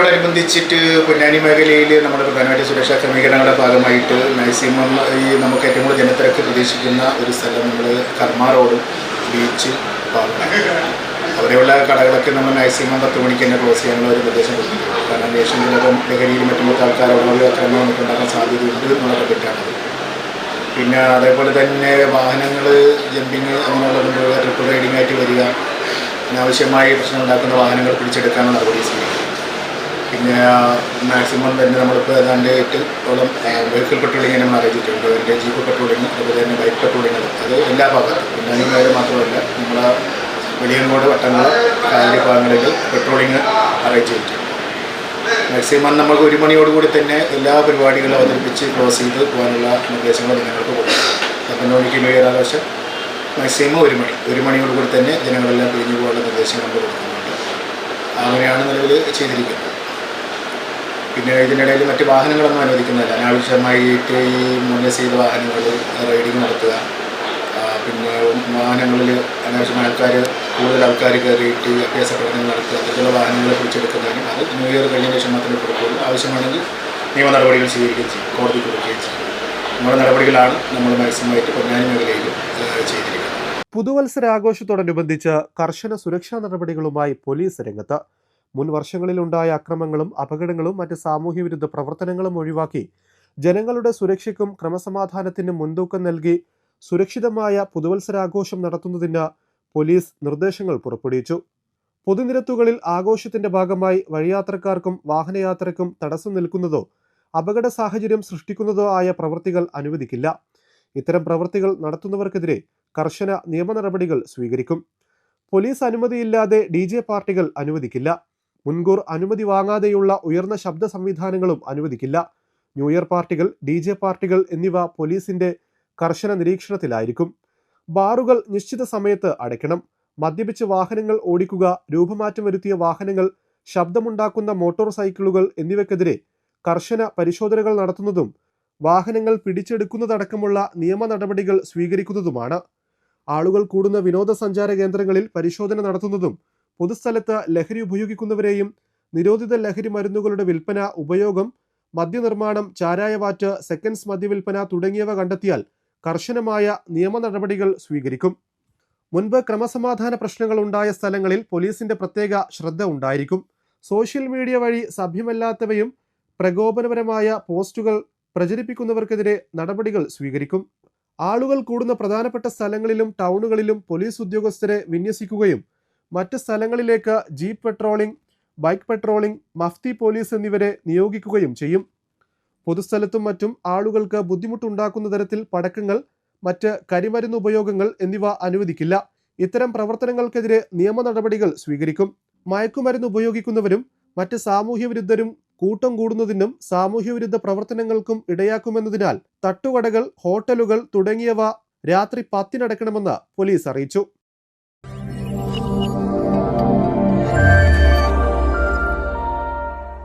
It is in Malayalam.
പെരുന്നാളിനോടനുബന്ധിച്ചിട്ട് പൊന്നാനി മേഖലയിൽ നമ്മുടെ പ്രധാനമായിട്ട് സുരക്ഷാ ക്രമീകരണങ്ങളുടെ ഭാഗമായിട്ട് മാക്സിമം ഈ നമുക്ക് ഏറ്റവും കൂടുതൽ ജനത്തിരക്ക് പ്രതീക്ഷിക്കുന്ന ഒരു സ്ഥലം നമ്മൾ കർമ്മ റോഡ് ബീച്ച് അവിടെയുള്ള കടകളൊക്കെ നമ്മൾ മാക്സിമം പത്ത് മണിക്ക് തന്നെ ക്ലോസ് ചെയ്യാനുള്ള ഒരു നിർദ്ദേശം കൊടുത്തിട്ടുണ്ട്. കാരണം ദേശം ചിലപ്പം ലഹരിയിൽ മറ്റുള്ള ആൾക്കാരോട് അക്രമം നമുക്ക് ഉണ്ടാക്കാൻ സാധ്യതയുണ്ട് എന്നുള്ള പറ്റാണത് പിന്നെ അതേപോലെ തന്നെ വാഹനങ്ങൾ ജമ്പിങ് അങ്ങനെയുള്ള ട്രിപ്പ് റൈഡിംഗ് ആയിട്ട് വരിക അനാവശ്യമായി പ്രശ്നം ഉണ്ടാക്കുന്ന വാഹനങ്ങൾ പിടിച്ചെടുക്കാനുള്ള നടപടി സ്വീകരിക്കും പിന്നെ മാക്സിമം തന്നെ നമ്മളിപ്പോൾ ഏതാണ്ട് എട്ടോളം വെഹിക്കിൾ പെട്രോളിംഗ് നമ്മൾ അറിയിച്ചിട്ടുണ്ട് അതിന്റെ ജീപ്പ് പെട്രോളിംഗ് അതുപോലെ തന്നെ ബൈക്ക് പെട്രോളിംഗ് അത് എല്ലാ ഭാഗത്തും. പിന്നെ മേഖല മാത്രമല്ല നമ്മളെ വെളിയങ്കോട് വട്ടങ്ങൾ കാലി ഭാഗങ്ങളിൽ പെട്രോളിംഗ് അറേഞ്ച് ചെയ്തിട്ടുണ്ട്. മാക്സിമം നമുക്ക് ഒരു മണിയോടുകൂടി തന്നെ എല്ലാ പരിപാടികളും അവതരിപ്പിച്ച് ക്ലോസ് ചെയ്ത് പോകാനുള്ള നിർദ്ദേശങ്ങൾ ജനങ്ങൾക്ക് കൊടുക്കും. അപ്പം നോക്കി ന്യൂ ഇയർ ആഘോഷം മാക്സിമം ഒരു മണി. ഒരു മണിയോടുകൂടി തന്നെ ജനങ്ങളെല്ലാം പിരിഞ്ഞു പോകാനുള്ള നിർദ്ദേശങ്ങൾ കൊടുക്കുന്നുണ്ട്. അങ്ങനെയാണ് നിലവിൽ ചെയ്തിരിക്കുന്നത്. പിന്നെ ഇതിനിടയിൽ മറ്റ് വാഹനങ്ങളൊന്നും അനുവദിക്കുന്നില്ല അനാവശ്യമായിട്ട് ഈ മുന്നേ ചെയ്ത വാഹനങ്ങൾ റൈഡിങ് നടത്തുക. പിന്നെ വാഹനങ്ങളിൽ അനാവശ്യമായ ആൾക്കാർ കൂടുതൽ ആൾക്കാർ കയറിയിട്ട് അഭ്യാസ പഠനങ്ങൾ നടത്തുക അങ്ങനെയുള്ള വാഹനങ്ങളെ പിടിച്ചെടുക്കുന്നതിനും അത് ന്യൂ ഇയർ കഴിഞ്ഞ ശേഷം മാത്രമേ കൊടുക്കുകയുള്ളൂ. ആവശ്യമാണെങ്കിൽ നിയമ നടപടികൾ സ്വീകരിക്കുകയും ചെയ്യും കോടതി കൊടുക്കുകയും ചെയ്യും. നമ്മുടെ നടപടികളാണ് നമ്മൾ മത്സ്യമായിട്ട് പൊന്നാനി മേഖലയിൽ ചെയ്തിരിക്കുന്നത്. പുതുവത്സരാഘോഷത്തോടനുബന്ധിച്ച് കർശന സുരക്ഷാ നടപടികളുമായി പോലീസ് രംഗത്ത് മുൻ വർഷങ്ങളിലുണ്ടായ അക്രമങ്ങളും അപകടങ്ങളും മറ്റ് സാമൂഹ്യവിരുദ്ധ പ്രവർത്തനങ്ങളും ഒഴിവാക്കി ജനങ്ങളുടെ സുരക്ഷയ്ക്കും ക്രമസമാധാനത്തിനും മുൻതൂക്കം നൽകി സുരക്ഷിതമായ പുതുവത്സരാഘോഷം നടത്തുന്നതിന് പോലീസ് നിർദ്ദേശങ്ങൾ പുറപ്പെടുവിച്ചു. പൊതുനിരത്തുകളിൽ ആഘോഷത്തിന്റെ ഭാഗമായി വഴിയാത്രക്കാർക്കും വാഹനയാത്രയ്ക്കും തടസ്സം നിൽക്കുന്നതോ അപകട സാഹചര്യം സൃഷ്ടിക്കുന്നതോ ആയ പ്രവൃത്തികൾ അനുവദിക്കില്ല. ഇത്തരം പ്രവൃത്തികൾ നടത്തുന്നവർക്കെതിരെ കർശന നിയമ നടപടികൾ സ്വീകരിക്കും. പോലീസ് അനുമതിയില്ലാതെ ഡി പാർട്ടികൾ അനുവദിക്കില്ല. മുൻകൂർ അനുമതി വാങ്ങാതെയുള്ള ഉയർന്ന ശബ്ദ സംവിധാനങ്ങളും അനുവദിക്കില്ല. ന്യൂ ഇയർ പാർട്ടികൾ ഡി ജെ പാർട്ടികൾ എന്നിവ പോലീസിന്റെ കർശന നിരീക്ഷണത്തിലായിരിക്കും. ബാറുകൾ നിശ്ചിത സമയത്ത് അടയ്ക്കണം. മദ്യപിച്ച് വാഹനങ്ങൾ ഓടിക്കുക രൂപമാറ്റം വരുത്തിയ വാഹനങ്ങൾ ശബ്ദമുണ്ടാക്കുന്ന മോട്ടോർ സൈക്കിളുകൾ എന്നിവയ്ക്കെതിരെ കർശന പരിശോധനകൾ നടത്തുന്നതും വാഹനങ്ങൾ പിടിച്ചെടുക്കുന്നതടക്കമുള്ള നിയമ നടപടികൾ സ്വീകരിക്കുന്നതുമാണ്. ആളുകൾ കൂടുന്ന വിനോദസഞ്ചാര കേന്ദ്രങ്ങളിൽ പരിശോധന നടത്തുന്നതും പൊതുസ്ഥലത്ത് ലഹരി ഉപയോഗിക്കുന്നവരെയും നിരോധിത ലഹരി മരുന്നുകളുടെ വിൽപ്പന ഉപയോഗം മദ്യനിർമ്മാണം ചാരായവാറ്റ് സെക്കൻഡ്സ് മദ്യവിൽപ്പന തുടങ്ങിയവ കണ്ടെത്തിയാൽ കർശനമായ നിയമ നടപടികൾ സ്വീകരിക്കും. മുൻപ് ക്രമസമാധാന പ്രശ്നങ്ങൾ ഉണ്ടായ സ്ഥലങ്ങളിൽ പോലീസിന്റെ പ്രത്യേക ശ്രദ്ധ ഉണ്ടായിരിക്കും. സോഷ്യൽ മീഡിയ വഴി സഭ്യമല്ലാത്തവയും പ്രകോപനപരമായ പോസ്റ്റുകൾ പ്രചരിപ്പിക്കുന്നവർക്കെതിരെ നടപടികൾ സ്വീകരിക്കും. ആളുകൾ കൂടുന്ന പ്രധാനപ്പെട്ട സ്ഥലങ്ങളിലും ടൗണുകളിലും പോലീസ് ഉദ്യോഗസ്ഥരെ വിന്യസിക്കുകയും മറ്റ് സ്ഥലങ്ങളിലേക്ക് ജീപ്പ് പെട്രോളിംഗ് ബൈക്ക് പെട്രോളിംഗ് മഫ്തി പോലീസ് എന്നിവരെ നിയോഗിക്കുകയും ചെയ്യും. പൊതുസ്ഥലത്തും മറ്റും ആളുകൾക്ക് ബുദ്ധിമുട്ടുണ്ടാക്കുന്ന തരത്തിൽ പടക്കങ്ങൾ മറ്റ് കരിമരുന്ന് ഉപയോഗങ്ങൾ എന്നിവ അനുവദിക്കില്ല. ഇത്തരം പ്രവർത്തനങ്ങൾക്കെതിരെ നിയമ നടപടികൾ സ്വീകരിക്കും. മയക്കുമരുന്ന് ഉപയോഗിക്കുന്നവരും മറ്റ് സാമൂഹ്യവിരുദ്ധരും കൂട്ടം കൂടുന്നതിനും സാമൂഹ്യവിരുദ്ധ പ്രവർത്തനങ്ങൾക്കും ഇടയാക്കുമെന്നതിനാൽ തട്ടുകടകൾ ഹോട്ടലുകൾ തുടങ്ങിയവ രാത്രി പത്തിനടക്കണമെന്ന് പോലീസ് അറിയിച്ചു.